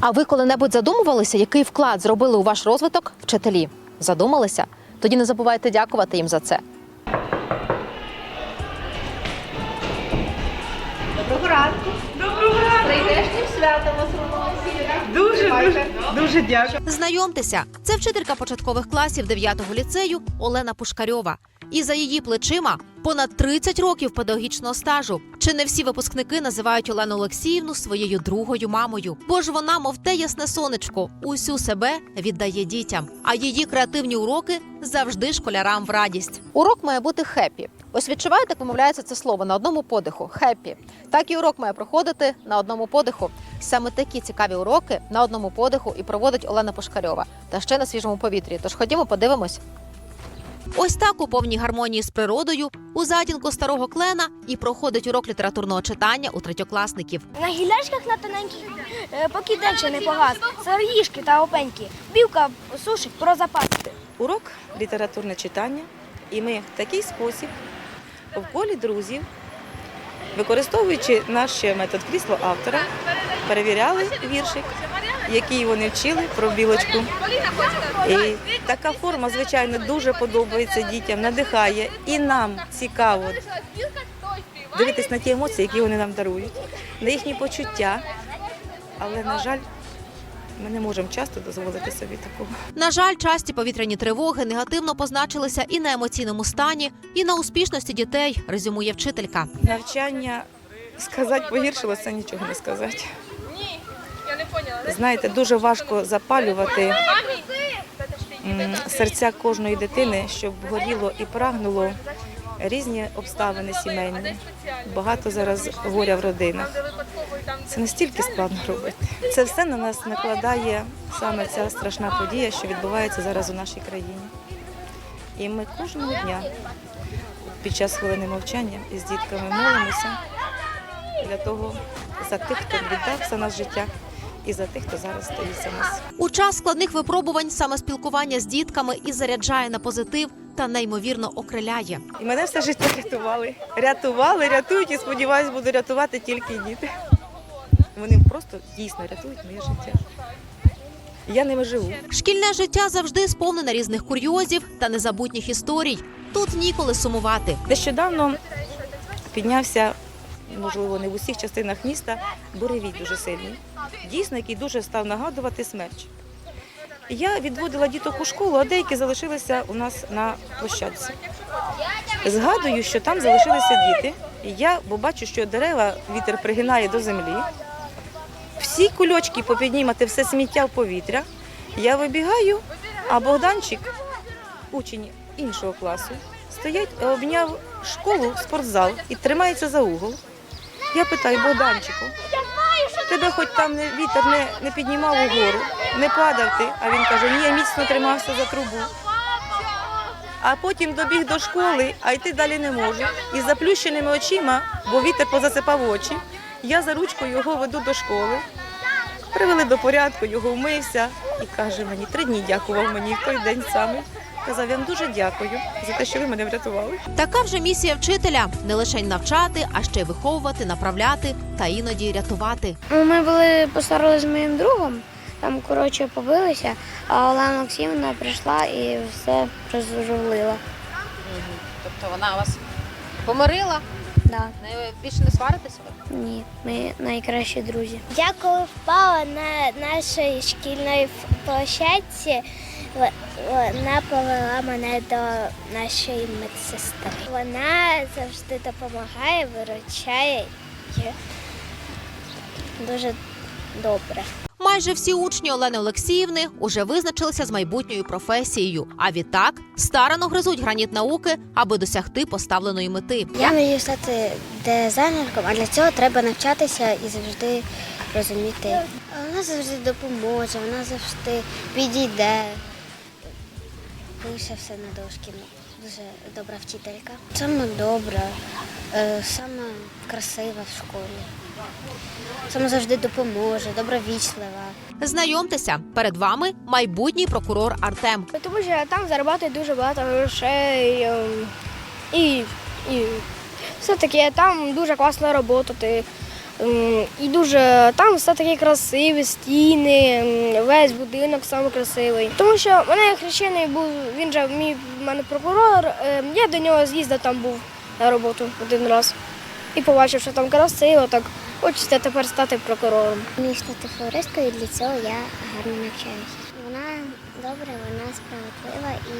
А ви коли-небудь задумувалися, який вклад зробили у ваш розвиток вчителі? Задумалися? Тоді не забувайте дякувати їм за це. Доброго ранку. Доброго ранку. Прийдешнім святом Дуже, дуже, дуже дякую. Знайомтеся, це вчителька початкових класів 9-го ліцею Олена Пушкарьова. І за її плечима понад 30 років педагогічного стажу. Чи не всі випускники називають Олену Олексіївну своєю другою мамою? Бо ж вона, мов те ясне сонечко, усю себе віддає дітям. А її креативні уроки завжди школярам в радість. Урок має бути хеппі. Ось відчуваєте, як вимовляється це слово на одному подиху. Хеппі. Так і урок має проходити на одному подиху. Саме такі цікаві уроки на одному подиху і проводить Олена Пушкарьова. Та ще на свіжому повітрі. Тож ходімо, подивимось. Ось так у повній гармонії з природою у затінку старого клена і проходить урок літературного читання у третьокласників. На гілячках на тоненьких, е, поки день ще не погас, саргішки та опеньки. Білка сушить про запас. Урок літературне читання. І ми в такий спосіб в колі друзів, використовуючи наш метод крісло автора, перевіряли віршик, який вони вчили про білочку. І така форма, звичайно, дуже подобається дітям, надихає і нам цікаво дивитись на ті емоції, які вони нам дарують, на їхні почуття. Але, на жаль, ми не можемо часто дозволити собі такого. На жаль, часті повітряні тривоги негативно позначилися і на емоційному стані, і на успішності дітей, резюмує вчителька. Навчання сказати погіршилося, нічого не сказати. Знаєте, дуже важко запалювати серця кожної дитини, щоб горіло і прагнуло різні обставини сімейні. Багато зараз горя в родинах. Це настільки складно робити. Це все на нас накладає саме ця страшна подія, що відбувається зараз у нашій країні. І ми кожного дня під час хвилини мовчання із дітками молимося для того, за тих, хто віддав за нас життя, і за тих, хто зараз стоїть за нас. У час складних випробувань саме спілкування з дітками і заряджає на позитив та неймовірно окриляє. І мене все життя рятували. Рятували, рятують і сподіваюсь, буду рятувати тільки діти. Вони просто дійсно рятують моє життя. Я ними живу. Шкільне життя завжди сповнене різних курйозів та незабутніх історій. Тут ніколи сумувати. Нещодавно піднявся, можливо, не в усіх частинах міста, буревій дуже сильний. Дійсно, який дуже став нагадувати смерч. Я відводила діток у школу, а деякі залишилися у нас на площадці. Згадую, що там залишилися діти. Я, бо бачу, що дерева вітер пригинає до землі. Всі кульочки попіднімати, все сміття в повітря. Я вибігаю, а Богданчик, учень іншого класу, стоять, обняв школу, спортзал і тримається за угол. Я питаю, Богданчику, тебе хоч там вітер не, не піднімав угору, не падав ти. А він каже, ні, я міцно тримався за трубу. А потім добіг до школи, а йти далі не можу. І з заплющеними очима, бо вітер позасипав очі, я за ручку його веду до школи. Привели до порядку, його вмився і каже мені, три дні дякував мені в той день саме. Казав, я вам дуже дякую за те, що ви мене врятували. Така вже місія вчителя не лише навчати, а ще й виховувати, направляти та іноді рятувати. Ну, Ми були постарали з моїм другом, там коротше побилися, а Олена Олексіївна прийшла і все розжовлила. Тобто вона вас помирила? Да. Більше не сваритися? Ні, ми найкращі друзі. Я коли впала на нашій шкільній площадці, вона повела мене до нашої медсестри. Вона завжди допомагає, виручає і дуже добре. Майже всі учні Олени Олексіївни уже визначилися з майбутньою професією. А відтак старано гризуть граніт науки, аби досягти поставленої мети. Я мрію стати дизайнером, а для цього треба навчатися і завжди розуміти. Вона завжди допоможе, вона завжди підійде. Пише все на дошки. Дуже добра вчителька. Саме добра, е, саме красива в школі. Саме завжди допоможе, добровічлива. Знайомтеся, перед вами майбутній прокурор Артем. Тому що там заробляти дуже багато грошей ем, і, і все таке там дуже класно працювати. М, І дуже там все такі красиві, стіни, весь будинок саме красивий. Тому що в мене хрещений був, він же мій в мене прокурор. е, Я до нього з'їздив, там був на роботу один раз. І побачив, що там красиво, так хочеться тепер стати прокурором. Вмію стати флористкою, для цього я гарно навчаюся. Вона добра, вона справедлива і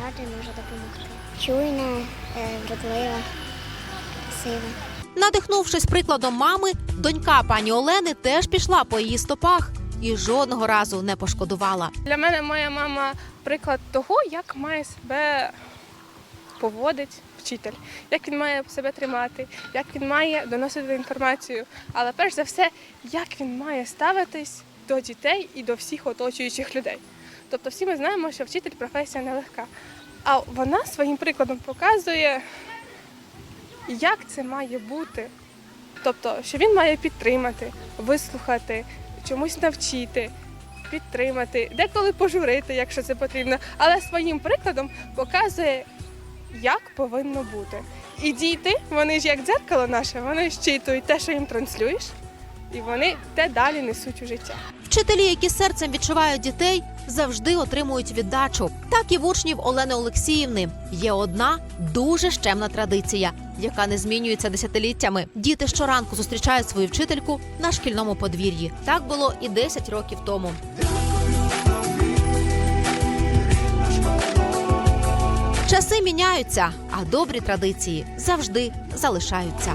завжди може допомогти. Чуйна, е, вродлива, красива. Надихнувшись прикладом мами, донька пані Олени теж пішла по її стопах і жодного разу не пошкодувала. Для мене моя мама приклад того, як має себе поводить вчитель, як він має себе тримати, як він має доносити інформацію. Але перш за все, як він має ставитись до дітей і до всіх оточуючих людей. Тобто всі ми знаємо, що вчитель професія нелегка. А вона своїм прикладом показує, як це має бути. Тобто, що він має підтримати, вислухати, чомусь навчити, підтримати, деколи пожурити, якщо це потрібно, але своїм прикладом показує, як повинно бути. І діти, вони ж як дзеркало наше, вони щитують те, що їм транслюєш, і вони те далі несуть у життя. Вчителі, які серцем відчувають дітей, завжди отримують віддачу. Так і в учнів Олени Олексіївни є одна дуже щемна традиція, яка не змінюється десятиліттями. Діти щоранку зустрічають свою вчительку на шкільному подвір'ї. Так було і 10 років тому. Часи міняються, а добрі традиції завжди залишаються.